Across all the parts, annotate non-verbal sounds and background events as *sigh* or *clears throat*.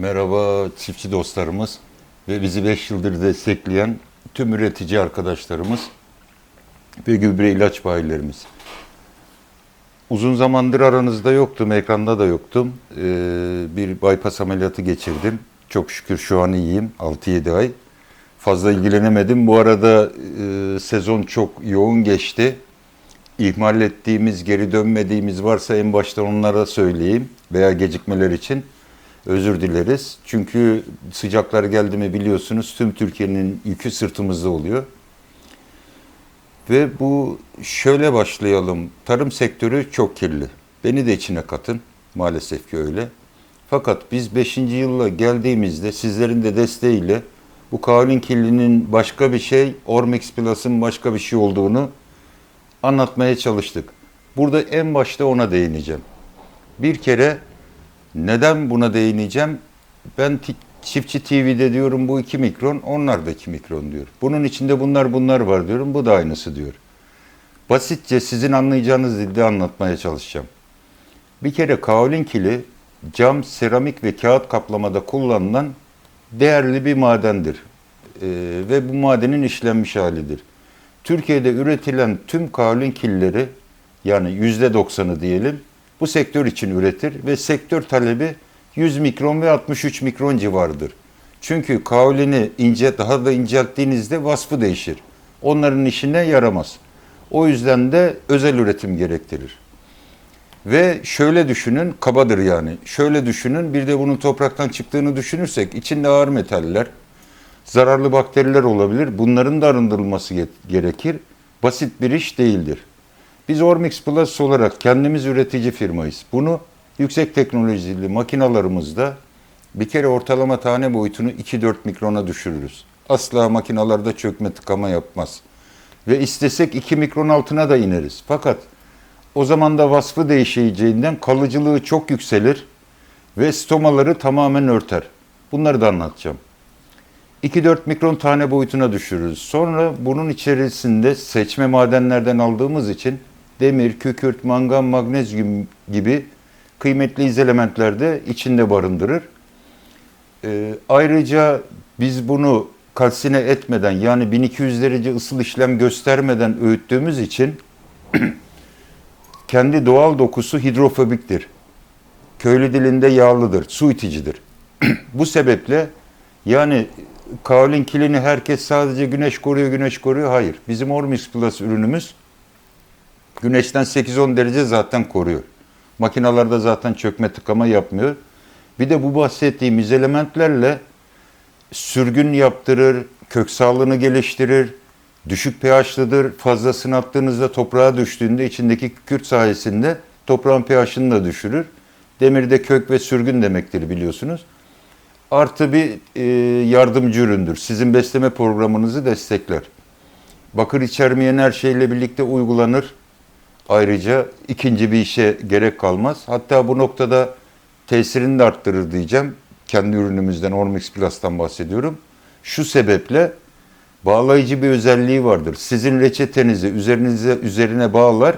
Merhaba çiftçi dostlarımız ve bizi 5 yıldır destekleyen tüm üretici arkadaşlarımız ve gübre ilaç bayilerimiz. Uzun zamandır aranızda yoktum, ekranda da yoktum. Ee, bir bypass ameliyatı geçirdim. Çok şükür şu an iyiyim, 6-7 ay. Fazla ilgilenemedim. Bu arada e, sezon çok yoğun geçti. İhmal ettiğimiz, geri dönmediğimiz varsa en başta onlara söyleyeyim veya gecikmeler için özür dileriz. Çünkü sıcaklar geldi mi biliyorsunuz tüm Türkiye'nin yükü sırtımızda oluyor. Ve bu şöyle başlayalım. Tarım sektörü çok kirli. Beni de içine katın. Maalesef ki öyle. Fakat biz 5. yılla geldiğimizde sizlerin de desteğiyle bu kaolin kirliliğinin başka bir şey, Ormex Plus'ın başka bir şey olduğunu anlatmaya çalıştık. Burada en başta ona değineceğim. Bir kere neden buna değineceğim? Ben Çiftçi TV'de diyorum bu 2 mikron, onlar da 2 mikron diyor. Bunun içinde bunlar bunlar var diyorum, bu da aynısı diyor. Basitçe sizin anlayacağınız dilde anlatmaya çalışacağım. Bir kere kaolin kili cam, seramik ve kağıt kaplamada kullanılan değerli bir madendir. Ee, ve bu madenin işlenmiş halidir. Türkiye'de üretilen tüm kaolin killeri yani yüzde doksanı diyelim bu sektör için üretir ve sektör talebi 100 mikron ve 63 mikron civarıdır. Çünkü kaolini ince daha da incelttiğinizde vasfı değişir. Onların işine yaramaz. O yüzden de özel üretim gerektirir. Ve şöyle düşünün, kabadır yani. Şöyle düşünün, bir de bunun topraktan çıktığını düşünürsek içinde ağır metaller, zararlı bakteriler olabilir. Bunların da arındırılması ge- gerekir. Basit bir iş değildir. Biz Ormix Plus olarak kendimiz üretici firmayız. Bunu yüksek teknolojili makinalarımızda bir kere ortalama tane boyutunu 2-4 mikrona düşürürüz. Asla makinalarda çökme tıkama yapmaz. Ve istesek 2 mikron altına da ineriz. Fakat o zaman da vasfı değişeceğinden kalıcılığı çok yükselir ve stomaları tamamen örter. Bunları da anlatacağım. 2-4 mikron tane boyutuna düşürürüz. Sonra bunun içerisinde seçme madenlerden aldığımız için demir, kükürt, mangan, magnezyum gibi kıymetli izelementler de içinde barındırır. Ee, ayrıca biz bunu kalsine etmeden yani 1200 derece ısıl işlem göstermeden öğüttüğümüz için *clears throat* kendi doğal dokusu hidrofobiktir. Köylü dilinde yağlıdır, su iticidir. *clears throat* Bu sebeple yani kaolin kilini herkes sadece güneş koruyor, güneş koruyor. Hayır. Bizim Ormix Plus ürünümüz güneşten 8-10 derece zaten koruyor. Makinalarda zaten çökme tıkama yapmıyor. Bir de bu bahsettiğimiz elementlerle sürgün yaptırır, kök sağlığını geliştirir, düşük pH'lıdır. Fazlasını attığınızda toprağa düştüğünde içindeki kükürt sayesinde toprağın pH'ını da düşürür. Demir de kök ve sürgün demektir biliyorsunuz. Artı bir e, yardımcı üründür. Sizin besleme programınızı destekler. Bakır içermeyen her şeyle birlikte uygulanır. Ayrıca ikinci bir işe gerek kalmaz. Hatta bu noktada tesirini de arttırır diyeceğim. Kendi ürünümüzden Ormix Plus'tan bahsediyorum. Şu sebeple bağlayıcı bir özelliği vardır. Sizin reçetenizi üzerinize üzerine bağlar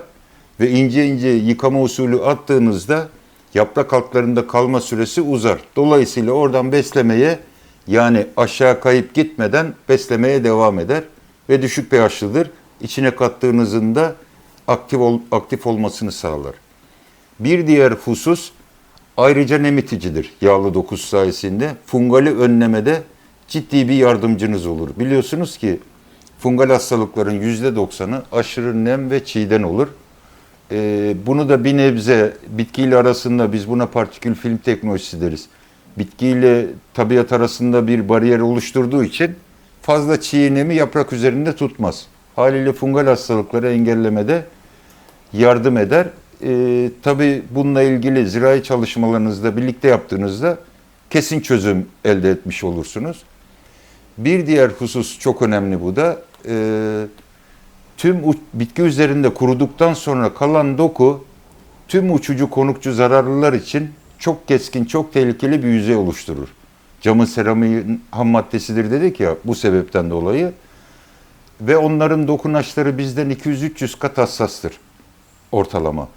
ve ince ince yıkama usulü attığınızda yaprak altlarında kalma süresi uzar. Dolayısıyla oradan beslemeye yani aşağı kayıp gitmeden beslemeye devam eder ve düşük pH'lıdır. İçine kattığınızın da aktif, ol, aktif olmasını sağlar. Bir diğer husus ayrıca nem iticidir yağlı dokusu sayesinde. Fungali önlemede ciddi bir yardımcınız olur. Biliyorsunuz ki fungal hastalıkların %90'ı aşırı nem ve çiğden olur. Ee, bunu da bir nebze bitkiyle arasında biz buna partikül film teknolojisi deriz. Bitkiyle tabiat arasında bir bariyer oluşturduğu için fazla çiğ nemi yaprak üzerinde tutmaz. Haliyle fungal hastalıkları engellemede yardım eder. Ee, tabii bununla ilgili zirai çalışmalarınızda birlikte yaptığınızda kesin çözüm elde etmiş olursunuz. Bir diğer husus çok önemli bu da. Ee, tüm bitki üzerinde kuruduktan sonra kalan doku tüm uçucu konukçu zararlılar için çok keskin, çok tehlikeli bir yüzey oluşturur. Camın seramiğin ham maddesidir dedik ya bu sebepten dolayı. Ve onların dokunaçları bizden 200-300 kat hassastır ortalama.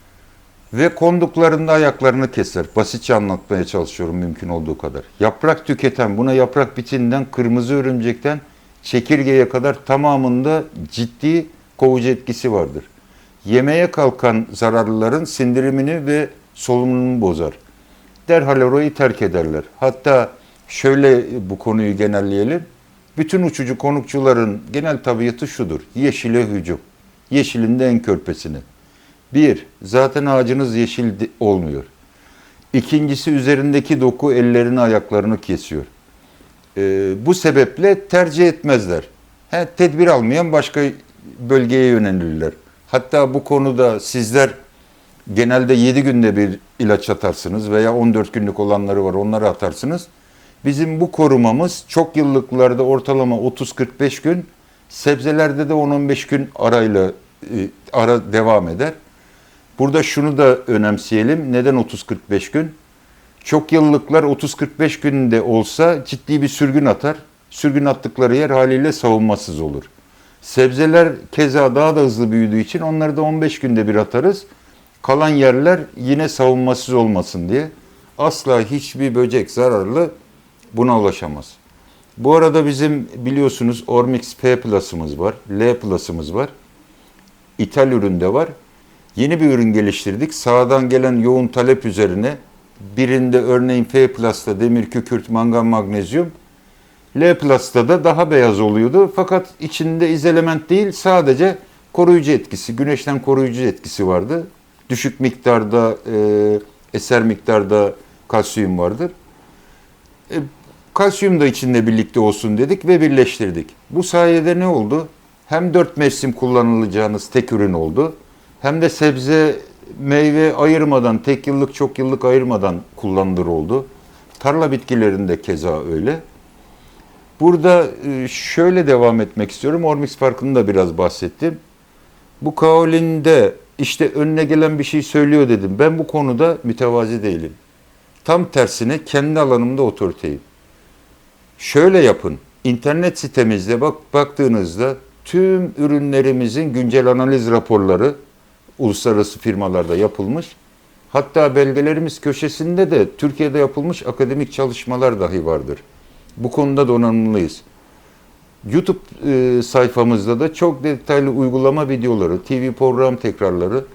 Ve konduklarında ayaklarını keser. Basitçe anlatmaya çalışıyorum mümkün olduğu kadar. Yaprak tüketen, buna yaprak bitinden, kırmızı örümcekten, çekirgeye kadar tamamında ciddi kovucu etkisi vardır. Yemeğe kalkan zararlıların sindirimini ve solunumunu bozar. Derhal orayı terk ederler. Hatta şöyle bu konuyu genelleyelim. Bütün uçucu konukçuların genel tabiatı şudur. Yeşile hücum. Yeşilin de en körpesini. Bir, zaten ağacınız yeşil olmuyor. İkincisi üzerindeki doku ellerini ayaklarını kesiyor. Ee, bu sebeple tercih etmezler. He, tedbir almayan başka bölgeye yönelirler. Hatta bu konuda sizler genelde 7 günde bir ilaç atarsınız veya 14 günlük olanları var onları atarsınız. Bizim bu korumamız çok yıllıklarda ortalama 30-45 gün, sebzelerde de 10-15 gün arayla e, ara devam eder. Burada şunu da önemseyelim. Neden 30-45 gün? Çok yıllıklar 30-45 günde olsa ciddi bir sürgün atar. Sürgün attıkları yer haliyle savunmasız olur. Sebzeler keza daha da hızlı büyüdüğü için onları da 15 günde bir atarız. Kalan yerler yine savunmasız olmasın diye. Asla hiçbir böcek zararlı buna ulaşamaz. Bu arada bizim biliyorsunuz Ormix P Plus'ımız var, L Plus'ımız var. İthal üründe var. Yeni bir ürün geliştirdik. Sağdan gelen yoğun talep üzerine birinde örneğin F Plus'ta demir, kükürt, mangan, magnezyum. L Plus'ta da daha beyaz oluyordu. Fakat içinde izelement değil sadece koruyucu etkisi, güneşten koruyucu etkisi vardı. Düşük miktarda, e, eser miktarda kalsiyum vardır. E, kalsiyum da içinde birlikte olsun dedik ve birleştirdik. Bu sayede ne oldu? Hem dört mevsim kullanılacağınız tek ürün oldu. Hem de sebze, meyve ayırmadan, tek yıllık, çok yıllık ayırmadan kullanılır oldu. Tarla bitkilerinde keza öyle. Burada e, şöyle devam etmek istiyorum. Ormix farkını da biraz bahsettim. Bu kaolinde işte önüne gelen bir şey söylüyor dedim. Ben bu konuda mütevazi değilim. Tam tersine kendi alanımda otoriteyim. Şöyle yapın. İnternet sitemizde bak baktığınızda tüm ürünlerimizin güncel analiz raporları uluslararası firmalarda yapılmış. Hatta belgelerimiz köşesinde de Türkiye'de yapılmış akademik çalışmalar dahi vardır. Bu konuda donanımlıyız. YouTube e, sayfamızda da çok detaylı uygulama videoları, TV program tekrarları,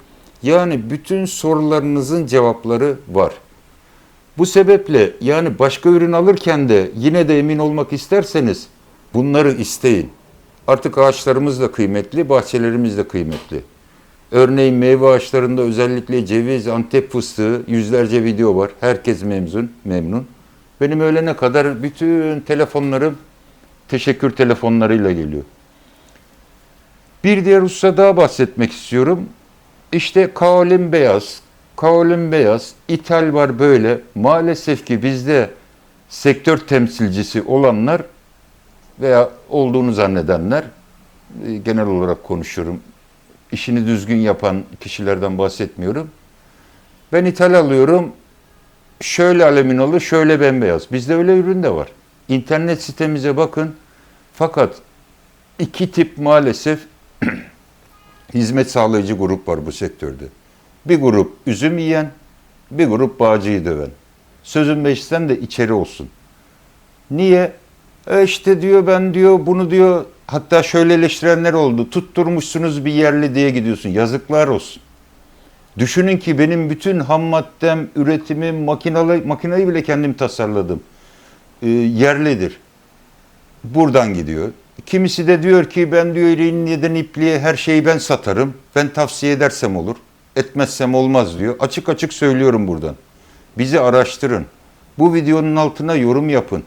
yani bütün sorularınızın cevapları var. Bu sebeple yani başka ürün alırken de yine de emin olmak isterseniz bunları isteyin. Artık ağaçlarımız da kıymetli, bahçelerimiz de kıymetli. Örneğin meyve ağaçlarında özellikle ceviz, antep fıstığı yüzlerce video var. Herkes memnun, memnun. Benim öğlene kadar bütün telefonlarım teşekkür telefonlarıyla geliyor. Bir diğer hususa daha bahsetmek istiyorum. İşte kaolin beyaz, kaolin beyaz, ithal var böyle. Maalesef ki bizde sektör temsilcisi olanlar veya olduğunu zannedenler, e, genel olarak konuşuyorum, işini düzgün yapan kişilerden bahsetmiyorum. Ben ithal alıyorum, şöyle aleminalı, şöyle bembeyaz. Bizde öyle ürün de var. İnternet sitemize bakın. Fakat iki tip maalesef *clears throat* hizmet sağlayıcı grup var bu sektörde. Bir grup üzüm yiyen, bir grup bağcıyı döven. Sözün meclisten de içeri olsun. Niye? E işte diyor ben diyor bunu diyor hatta şöyle eleştirenler oldu. Tutturmuşsunuz bir yerli diye gidiyorsun. Yazıklar olsun. Düşünün ki benim bütün ham maddem, üretimim, makinalı, makinayı bile kendim tasarladım. E, yerlidir. Buradan gidiyor. Kimisi de diyor ki ben diyor neden ipliğe her şeyi ben satarım. Ben tavsiye edersem olur. Etmezsem olmaz diyor. Açık açık söylüyorum buradan. Bizi araştırın. Bu videonun altına yorum yapın.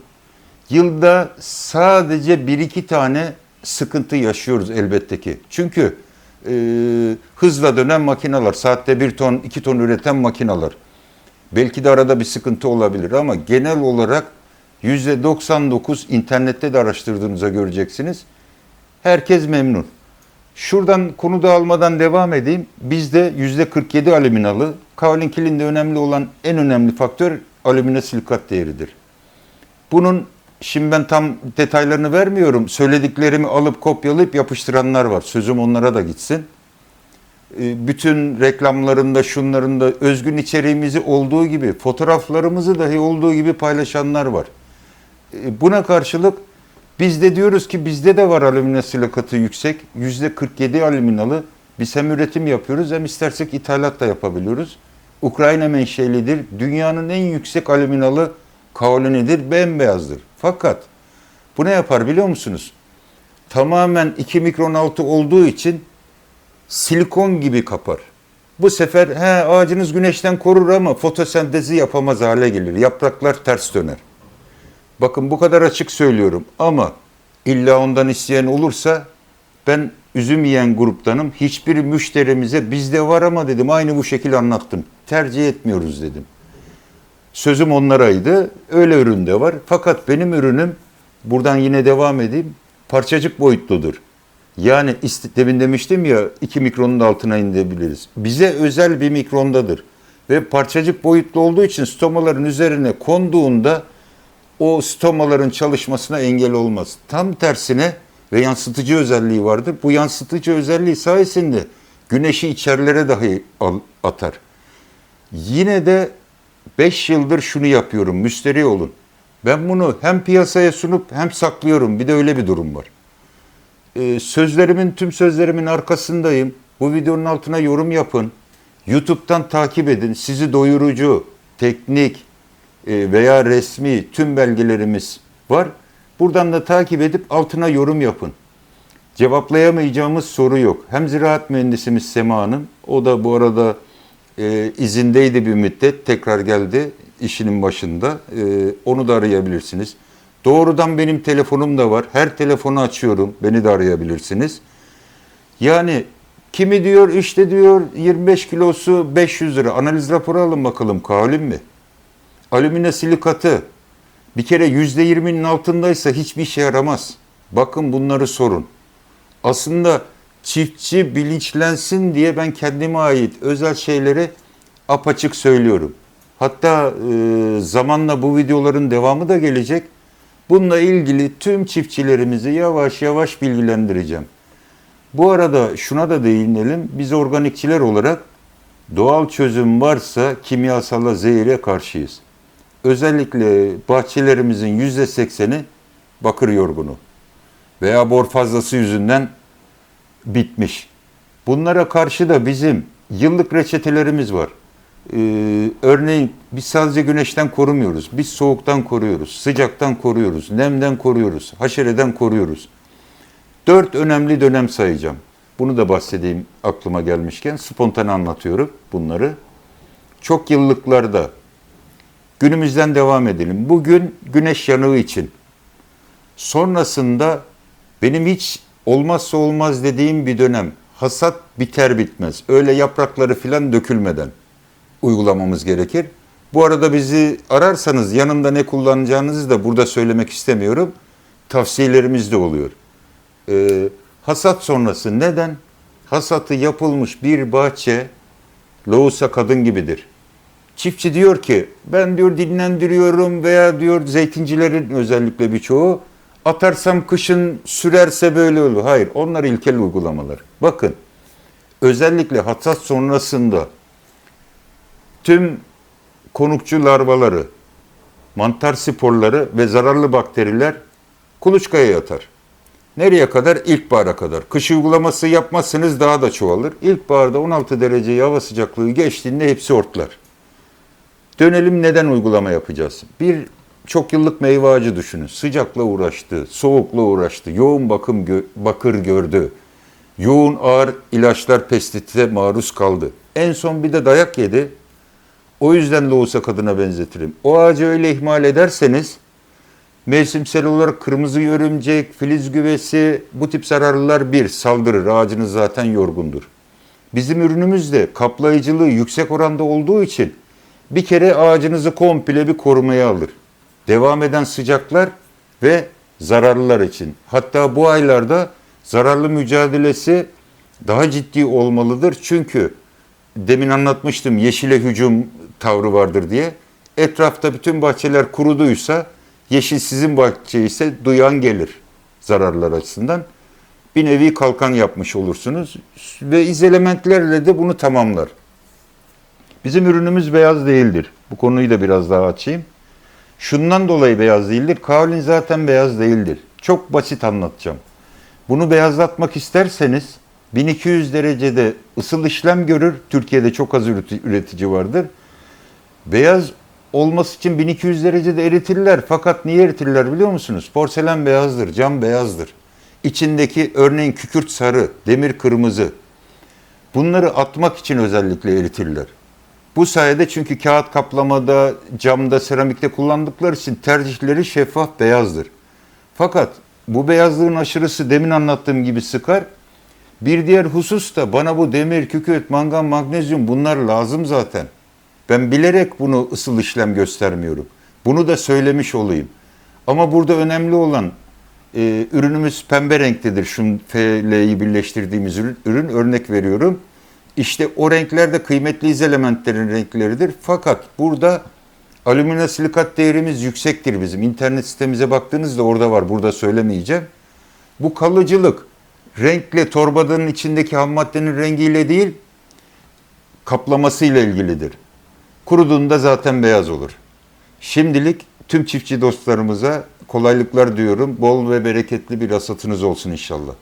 Yılda sadece bir iki tane sıkıntı yaşıyoruz elbette ki. Çünkü e, hızla dönen makineler, saatte bir ton, iki ton üreten makineler. Belki de arada bir sıkıntı olabilir ama genel olarak %99 internette de araştırdığınızda göreceksiniz. Herkes memnun. Şuradan konu dağılmadan devam edeyim. Bizde %47 alüminalı. Kaolin kilinde önemli olan en önemli faktör alümine silikat değeridir. Bunun şimdi ben tam detaylarını vermiyorum. Söylediklerimi alıp kopyalayıp yapıştıranlar var. Sözüm onlara da gitsin. e, bütün reklamlarında, şunlarında özgün içeriğimizi olduğu gibi, fotoğraflarımızı dahi olduğu gibi paylaşanlar var. E, Buna karşılık biz de diyoruz ki bizde de var alümine silikatı yüksek. Yüzde 47 alüminalı. Biz hem üretim yapıyoruz hem istersek ithalat da yapabiliyoruz. Ukrayna menşelidir. Dünyanın en yüksek alüminalı kaolinidir. Bembeyazdır. Fakat bu ne yapar biliyor musunuz? Tamamen 2 mikron altı olduğu için silikon gibi kapar. Bu sefer he, ağacınız güneşten korur ama fotosentezi yapamaz hale gelir. Yapraklar ters döner. Bakın bu kadar açık söylüyorum ama illa ondan isteyen olursa ben üzüm yiyen gruptanım. Hiçbir müşterimize bizde var ama dedim aynı bu şekilde anlattım. Tercih etmiyoruz dedim. Sözüm onlaraydı. Öyle ürün de var. Fakat benim ürünüm buradan yine devam edeyim. Parçacık boyutludur. Yani demin demiştim ya 2 mikronun altına inebiliriz. Bize özel bir mikrondadır. Ve parçacık boyutlu olduğu için stomaların üzerine konduğunda o stomaların çalışmasına engel olmaz. Tam tersine ve yansıtıcı özelliği vardır. Bu yansıtıcı özelliği sayesinde güneşi içerilere dahi atar. Yine de 5 yıldır şunu yapıyorum, müşteri olun. Ben bunu hem piyasaya sunup hem saklıyorum. Bir de öyle bir durum var. Ee, sözlerimin, tüm sözlerimin arkasındayım. Bu videonun altına yorum yapın. YouTube'dan takip edin. Sizi doyurucu, teknik e, veya resmi tüm belgelerimiz var. Buradan da takip edip altına yorum yapın. Cevaplayamayacağımız soru yok. Hem ziraat mühendisimiz Sema Hanım, o da bu arada e, izindeydi bir müddet, tekrar geldi işinin başında. E, onu da arayabilirsiniz. Doğrudan benim telefonum da var. Her telefonu açıyorum. Beni de arayabilirsiniz. Yani kimi diyor işte diyor 25 kilosu 500 lira. Analiz raporu alın bakalım kaolin mi? Alümine silikatı bir kere %20'nin altındaysa hiçbir işe yaramaz. Bakın bunları sorun. Aslında çiftçi bilinçlensin diye ben kendime ait özel şeyleri apaçık söylüyorum. Hatta e, zamanla bu videoların devamı da gelecek. Bununla ilgili tüm çiftçilerimizi yavaş yavaş bilgilendireceğim. Bu arada şuna da değinelim. Biz organikçiler olarak doğal çözüm varsa kimyasala zehire karşıyız. Özellikle bahçelerimizin yüzde sekseni bakır yorgunu veya bor fazlası yüzünden bitmiş. Bunlara karşı da bizim yıllık reçetelerimiz var. Ee, örneğin biz sadece güneşten korumuyoruz. Biz soğuktan koruyoruz, sıcaktan koruyoruz, nemden koruyoruz, haşereden koruyoruz. Dört önemli dönem sayacağım. Bunu da bahsedeyim aklıma gelmişken. Spontane anlatıyorum bunları. Çok yıllıklarda günümüzden devam edelim. Bugün güneş yanığı için. Sonrasında benim hiç olmazsa olmaz dediğim bir dönem. Hasat biter bitmez. Öyle yaprakları filan dökülmeden uygulamamız gerekir. Bu arada bizi ararsanız yanında ne kullanacağınızı da burada söylemek istemiyorum. Tavsiyelerimiz de oluyor. Ee, hasat sonrası neden? Hasatı yapılmış bir bahçe lohusa kadın gibidir. Çiftçi diyor ki ben diyor dinlendiriyorum veya diyor zeytincilerin özellikle birçoğu atarsam kışın sürerse böyle olur. Hayır onlar ilkel uygulamalar. Bakın özellikle hasat sonrasında tüm konukçu larvaları, mantar sporları ve zararlı bakteriler kuluçkaya yatar. Nereye kadar? İlkbahara kadar. Kış uygulaması yapmazsanız daha da çoğalır. İlkbaharda 16 derece hava sıcaklığı geçtiğinde hepsi ortlar. Dönelim neden uygulama yapacağız? Bir çok yıllık meyve ağacı düşünün. Sıcakla uğraştı, soğukla uğraştı, yoğun bakım gö- bakır gördü. Yoğun ağır ilaçlar pestitse maruz kaldı. En son bir de dayak yedi. O yüzden lohusa kadına benzetirim. O ağacı öyle ihmal ederseniz mevsimsel olarak kırmızı örümcek, filiz güvesi bu tip zararlılar bir saldırır. Ağacınız zaten yorgundur. Bizim ürünümüz de kaplayıcılığı yüksek oranda olduğu için bir kere ağacınızı komple bir korumaya alır. Devam eden sıcaklar ve zararlılar için. Hatta bu aylarda zararlı mücadelesi daha ciddi olmalıdır. Çünkü demin anlatmıştım yeşile hücum tavrı vardır diye. Etrafta bütün bahçeler kuruduysa yeşil sizin bahçe ise duyan gelir zararlar açısından. bir nevi kalkan yapmış olursunuz ve izelementlerle de bunu tamamlar. Bizim ürünümüz beyaz değildir. Bu konuyu da biraz daha açayım. Şundan dolayı beyaz değildir. Kaolin zaten beyaz değildir. Çok basit anlatacağım. Bunu beyazlatmak isterseniz 1200 derecede ısıl işlem görür. Türkiye'de çok az üreti- üretici vardır. Beyaz olması için 1200 derecede eritirler. Fakat niye eritirler biliyor musunuz? Porselen beyazdır, cam beyazdır. İçindeki örneğin kükürt sarı, demir kırmızı. Bunları atmak için özellikle eritirler. Bu sayede çünkü kağıt kaplamada, camda, seramikte kullandıkları için tercihleri şeffaf beyazdır. Fakat bu beyazlığın aşırısı demin anlattığım gibi sıkar. Bir diğer husus da bana bu demir, kükürt, mangan, magnezyum bunlar lazım zaten. Ben bilerek bunu ısıl işlem göstermiyorum. Bunu da söylemiş olayım. Ama burada önemli olan e, ürünümüz pembe renktedir. Şu FL'yi birleştirdiğimiz ürün, ürün örnek veriyorum. İşte o renkler de kıymetli iz elementlerin renkleridir. Fakat burada alüminyum silikat değerimiz yüksektir bizim. İnternet sitemize baktığınızda orada var. Burada söylemeyeceğim. Bu kalıcılık renkle torbadanın içindeki ham maddenin rengiyle değil kaplamasıyla ilgilidir. Kuruduğunda zaten beyaz olur. Şimdilik tüm çiftçi dostlarımıza kolaylıklar diyorum. Bol ve bereketli bir hasatınız olsun inşallah.